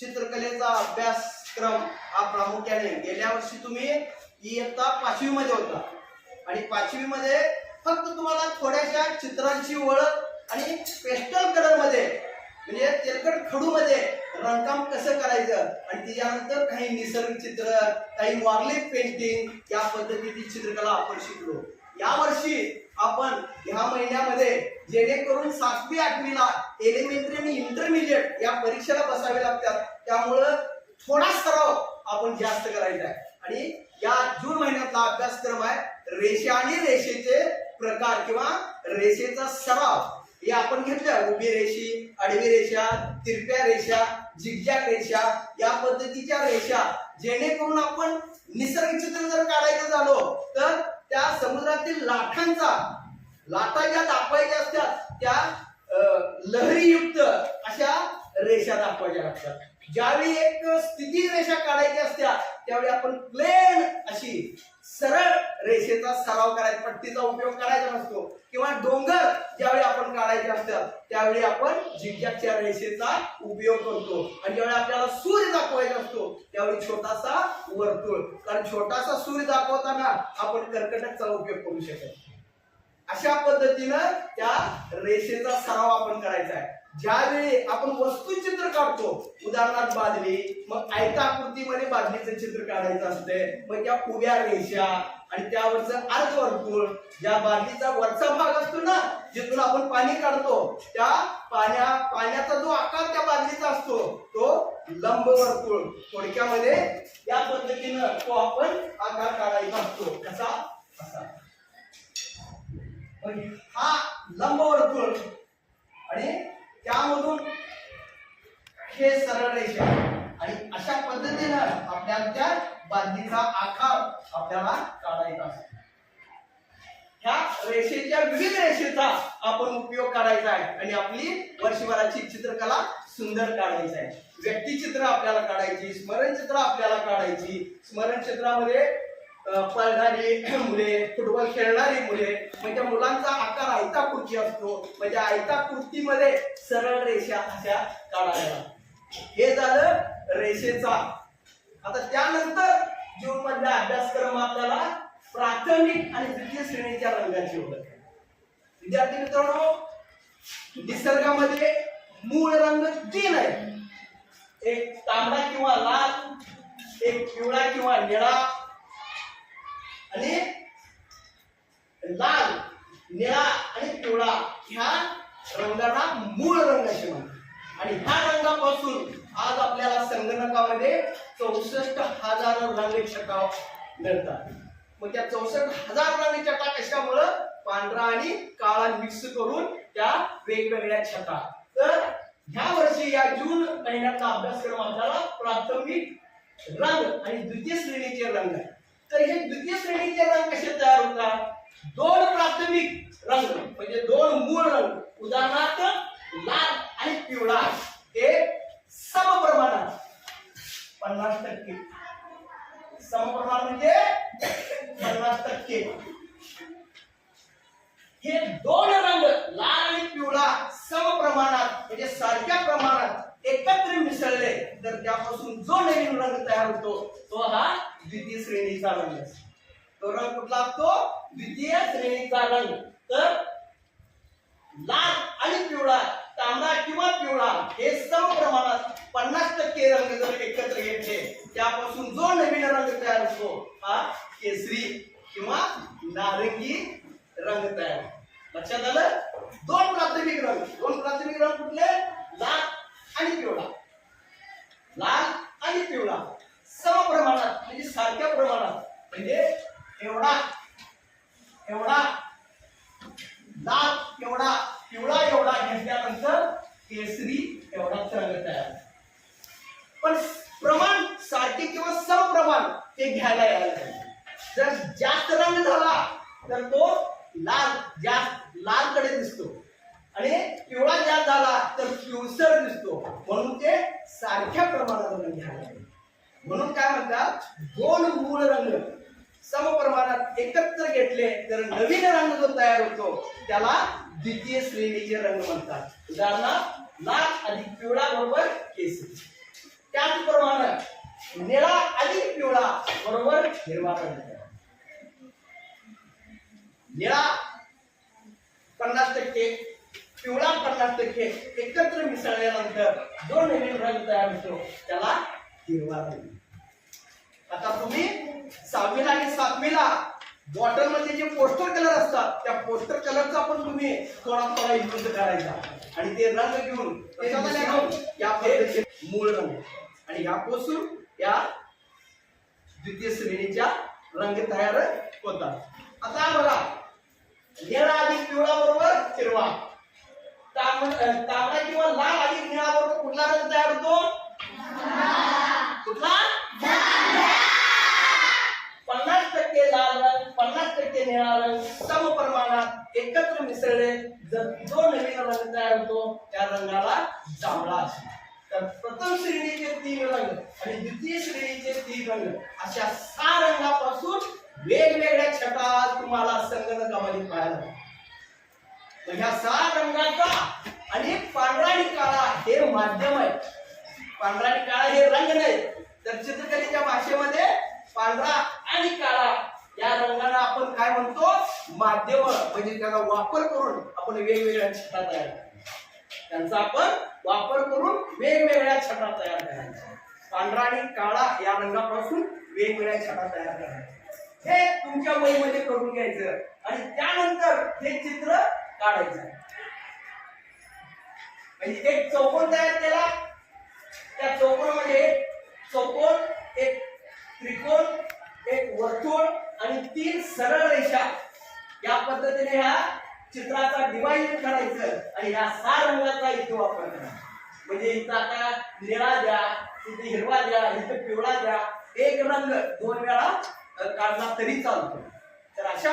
चित्रकलेचा अभ्यासक्रम हा प्रामुख्याने गेल्या वर्षी तुम्ही इयत्ता पाचवी मध्ये होता. आणि पाचवी मध्ये फक्त तुम्हाला थोड्याशा चित्रांची ओळख आणि पेस्टल कलरमध्ये म्हणजे तेलकट खडू मध्ये रंगकाम कसं करायचं आणि त्याच्यानंतर काही निसर्ग चित्र काही वारली पेंटिंग या पद्धतीची चित्रकला आपण शिकलो. यावर्षी आपण ह्या महिन्यामध्ये जेणेकरून सातवी आठवीला एलिमेंटरी आणि इंटरमिजिएट या परीक्षेला बसावे लागतात. त्यामुळं थोडा सराव आपण जास्त करायचा आहे. आणि या जून महिन्यातला अभ्यासक्रम आहे रेषा आणि रेषेचे प्रकार किंवा रेषेचा सराव. हे आपण घेतलं उभी रेषी आडवी रेषा तिरप्या रेषा झिगझॅग रेषा या पद्धतीच्या रेषा. जेणेकरून आपण निसर्ग चित्र जर काढायचं झालो लाटांचा लाटा ज्या दाखवायच्या असतात त्या अं, लहरीयुक्त अशा रेषा दाखवायच्या लागतात. ज्यावेळी एक स्थिती रेषा काढायची असत्या त्यावेळी आपण प्लेन अशी सरळ रेषेचा सराव करायचा पट्टीचा उपयोग करायचा नसतो. किंवा डोंगर ज्यावेळी आपण काढायचे असतात त्यावेळी आपण झिगझॅगच्या रेषेचा उपयोग करतो. आणि ज्यावेळी आपल्याला सूर्य दाखवायचा असतो त्यावेळी छोटासा वर्तुळ. कारण छोटासा सूर्य दाखवताना आपण कर्कटकचा उपयोग करू शकत अशा पद्धतीनं त्या रेषेचा सराव आपण करायचा आहे. ज्यावेळी आपण वस्तू चित्र काढतो उदाहरणार्थ बादली मग आयताकृतीमध्ये बादलीचं चित्र काढायचं असते मग त्या उभ्या रेषा आणि त्यावरचं अर्धवर्तुळ ज्या बादलीचा वरचा भाग असतो ना जिथून आपण पाणी काढतो त्या पाण्या पाण्याचा जो आकार त्या बादलीचा असतो तो लंबवर्तुळ थोडक्यामध्ये या पद्धतीनं तो आपण आकार काढायचा असतो. कसा? असा. हा लंबवर्तुळ आणि त्यामधून हे सरळ रेषा आणि अशा पद्धतीनं आपल्याला त्या बांधीचा आकार आपल्याला काढायचा असतो ह्या रेषेच्या विविध रेषेचा आपण उपयोग करायचा आहे. आणि आपली वर्षभराची चित्रकला सुंदर काढायची आहे. व्यक्तिचित्र आपल्याला काढायची स्मरणचित्र आपल्याला काढायची. स्मरणचित्रामध्ये पळणारी मुले फुटबॉल खेळणारी मुले म्हणजे मुलांचा आकार कुर्ती असतो. म्हणजे आयताकृतीमध्ये सरळ रेषा अशा काढायला. हे झालं रेषेचा. आता त्यानंतर जून मधला अभ्यासक्रम आपल्याला प्राथमिक आणि द्वितीय श्रेणीच्या रंगाची ओळख विद्यार्थी मित्रांनो निसर्गामध्ये मूळ रंग तीन आहे एक तांबडा किंवा लाल एक पिवळा किंवा निळा आणि लाल निळा आणि पिवळा ह्या रंगाला मूळ रंग असे म्हणतात. आणि ह्या रंगापासून आज आपल्याला संगणकामध्ये चौसष्ट हजार रंग छटा मिळतात. मग त्या चौसष्ट हजार रंग छटा कशामुळं? पांढरा आणि काळा मिक्स करून त्या वेगवेगळ्या छटा. तर ह्या वर्षी या जून महिन्याचा अभ्यासक्रम आपल्याला प्राथमिक रंग आणि द्वितीय श्रेणीचे रंग आहे तर हे द्वितीय श्रेणीचे रंग कसे तयार होतात? दोन प्राथमिक रंग म्हणजे दोन मूळ रंग उदाहरणार्थ लाल आणि पिवळा. हे समप्रमाणात. पन्नास टक्के. समप्रमाण म्हणजे पन्नास टक्के. हे दोन रंग लाल आणि पिवळा समप्रमाणात म्हणजे सारख्या प्रमाणात एकत्र मिसळले तर त्यापासून जो नवीन रंग तयार होतो तो हा द्वितीय श्रेणीचा रंग. तो रंग कुठला असतो? द्वितीय श्रेणीचा रंग. तर लाल आणि पिवळा तांबडा किंवा पिवळा हे समप्रमाणात पन्नास टक्के रंग जर एकत्र घेतले त्यापासून जो नवीन रंग तयार होतो हा केसरी किंवा नारंगी रंग तयार लक्षात आलं? दोन प्राथमिक रंग. दोन प्राथमिक रंग कुठले? Kesri रंग जो तयार होतो. त्याला द्वितीय श्रेणीचे रंग म्हणतात. उदाहरणार्थ लाल अधिक पिवळा बरोबर केसरी त्याचप्रमाणे निळा अधिक पिवळा बरोबर हिरवा रंग. निळा पन्नास टक्के पिवळा पन्नास टक्के एकत्र मिसळल्यानंतर जो नवीन रंग तयार होतो त्याला हिरवा रंग. आता तुम्ही सहावीला आणि सातवीला बॉटलमध्ये जे पोस्टर कलर असतात त्या पोस्टर कलरचा पण तुम्ही थोडा थोडा यूज करायचा. आणि ते रंग घेऊन या पद्धतीचे मूळ रंग. आणि ह्यापासून या द्वितीय श्रेणीच्या रंग तयार होतात. आता बघा निळा अधिक पिवळा बरोबर हिरवा. तांबडा किंवा लाल अधिक निळा बरोबर कुठला रंग तयार होतो कुठला पन्नास टक्के लाल रंग पन्नास टक्के निळा रंग सम प्रमाणात एकत्र मिसळले जर जो नवीन रंग तयार होतो त्या रंगाला जांभळा असतो तर प्रथम श्रेणीचे तीन रंग आणि द्वितीय श्रेणीचे तीन रंग. अशा सहा रंगापासून वेगवेगळ्या छटा तुम्हाला संगणकामध्ये पाहायला तर ह्या सहा रंगाचा आणि पांढरा आणि काळा हे माध्यम आहे. पांढरा आणि काळा हे रंग नाही. तर चित्रकलेच्या भाषेमध्ये पांढरा आणि काळा या रंगाला आपण काय म्हणतो? माध्यम. म्हणजे त्याचा वापर करून आपण वेगवेगळ्या छटा तयार करतो. त्यांचा आपण वापर करून वेगवेगळ्या छटा तयार करायच्या. पांढरा आणि काळा या रंगापासून वेगवेगळ्या छटा तयार करायच्या. हे तुमच्या वहीमध्ये करून घ्यायचं आणि त्यानंतर हे चित्र काढायचं. म्हणजे एक चौकोन तयार केला. त्या चौकोनामध्ये चौकोन एक त्रिकोण एक वर्तुळ आणि तीन सरळ रेषा. या पद्धतीने ह्या चित्राचा डिवाइड करायचं आणि ह्या सहा रंगाचा इथे वापर करा. म्हणजे इथं आता निळा द्या इथे हिरवा द्या इथे पिवळा द्या एक रंग दोन वेळा काढला तरी चालतो. तर अशा